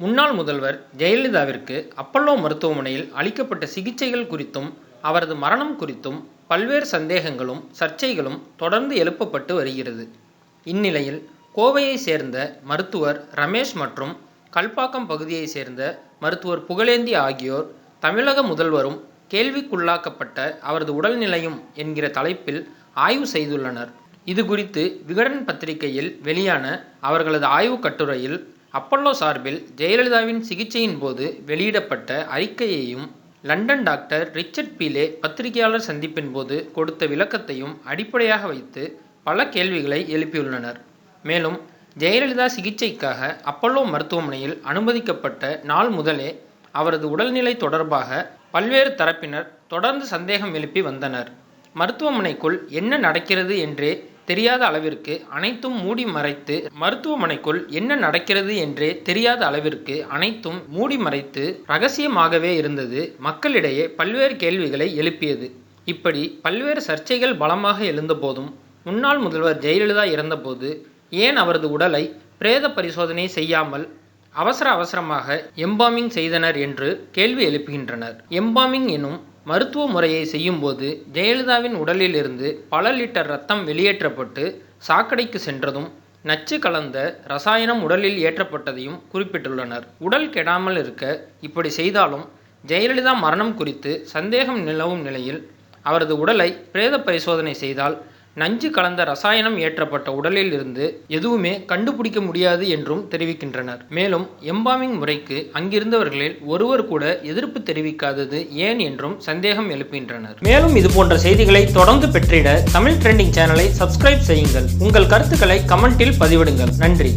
முன்னாள் முதல்வர் ஜெயலலிதாவிற்கு அப்பல்லோ மருத்துவமனையில் அளிக்கப்பட்ட சிகிச்சைகள் குறித்தும் அவரது மரணம் குறித்தும் பல்வேறு சந்தேகங்களும் சர்ச்சைகளும் தொடர்ந்து எழுப்பப்பட்டு வருகிறது. இந்நிலையில் கோவையை சேர்ந்த மருத்துவர் ரமேஷ் மற்றும் கல்பாக்கம் பகுதியை சேர்ந்த மருத்துவர் புகழேந்தி ஆகியோர் தமிழக முதல்வரும் கேள்விக்குள்ளாக்கப்பட்ட அவரது உடல்நிலையும் என்கிற தலைப்பில் ஆய்வு செய்துள்ளனர். இது குறித்து விகடன் பத்திரிகையில் வெளியான அவர்களது ஆய்வுக் கட்டுரையில் அப்பல்லோ சார்பில் ஜெயலலிதாவின் சிகிச்சையின் போது வெளியிடப்பட்ட அறிக்கையையும் லண்டன் டாக்டர் ரிச்சர்ட் பீலே பத்திரிகையாளர் சந்திப்பின் போது கொடுத்த விளக்கத்தையும் அடிப்படையாக வைத்து பல கேள்விகளை எழுப்பியுள்ளனர். மேலும் ஜெயலலிதா சிகிச்சைக்காக அப்பல்லோ மருத்துவமனையில் அனுமதிக்கப்பட்ட நாள் முதலே அவரது உடல்நிலை தொடர்பாக பல்வேறு தரப்பினர் தொடர்ந்து சந்தேகம் எழுப்பி வந்தனர். மருத்துவமனைக்குள் என்ன நடக்கிறது என்றே தெரியாத அளவிற்கு அனைத்தும் மூடி மறைத்து மருத்துவமனைக்குள் என்ன நடக்கிறது என்றே தெரியாத அளவிற்கு அனைத்தும் மூடி மறைத்து ரகசியமாகவே இருந்தது. மக்களிடையே பல்வேறு கேள்விகளை எழுப்பியது. இப்படி பல்வேறு சர்ச்சைகள் பலமாக எழுந்தபோதும் முன்னாள் முதல்வர் ஜெயலலிதா இறந்தபோது ஏன் அவரது உடலை பிரேத பரிசோதனை செய்யாமல் அவசர அவசரமாக எம்பாமிங் செய்தனர் என்று கேள்வி எழுப்புகின்றனர். எம்பாமிங் எனும் மருத்துவ முறையை செய்யும்போது ஜெயலலிதாவின் உடலிலிருந்து பல லிட்டர் ரத்தம் வெளியேற்றப்பட்டு சாக்கடைக்கு சென்றதும் நச்சு கலந்த ரசாயனம் உடலில் ஏற்றப்பட்டதையும் குறிப்பிட்டுள்ளனர். உடல் கெடாமல் இருக்க இப்படி செய்தாலும் ஜெயலலிதா மரணம் குறித்து சந்தேகம் நிலவும் நிலையில் அவரது உடலை பிரேத பரிசோதனை செய்தால் நஞ்சு கலந்த ரசாயனம் ஏற்றப்பட்ட உடலில் இருந்து எதுவுமே கண்டுபிடிக்க முடியாது என்றும் தெரிவிக்கின்றனர். மேலும் எம்பாமிங் முறைக்கு அங்கிருந்தவர்களில் ஒருவர் கூட எதிர்ப்பு தெரிவிக்காதது ஏன் என்றும் சந்தேகம் எழுப்புகின்றனர் மேலும் இது போன்ற செய்திகளை தொடர்ந்து பெற்றிட தமிழ் ட்ரெண்டிங் சேனலை சப்ஸ்கிரைப் செய்யுங்கள். உங்கள் கருத்துக்களை கமெண்டில் பதிவிடுங்கள். நன்றி.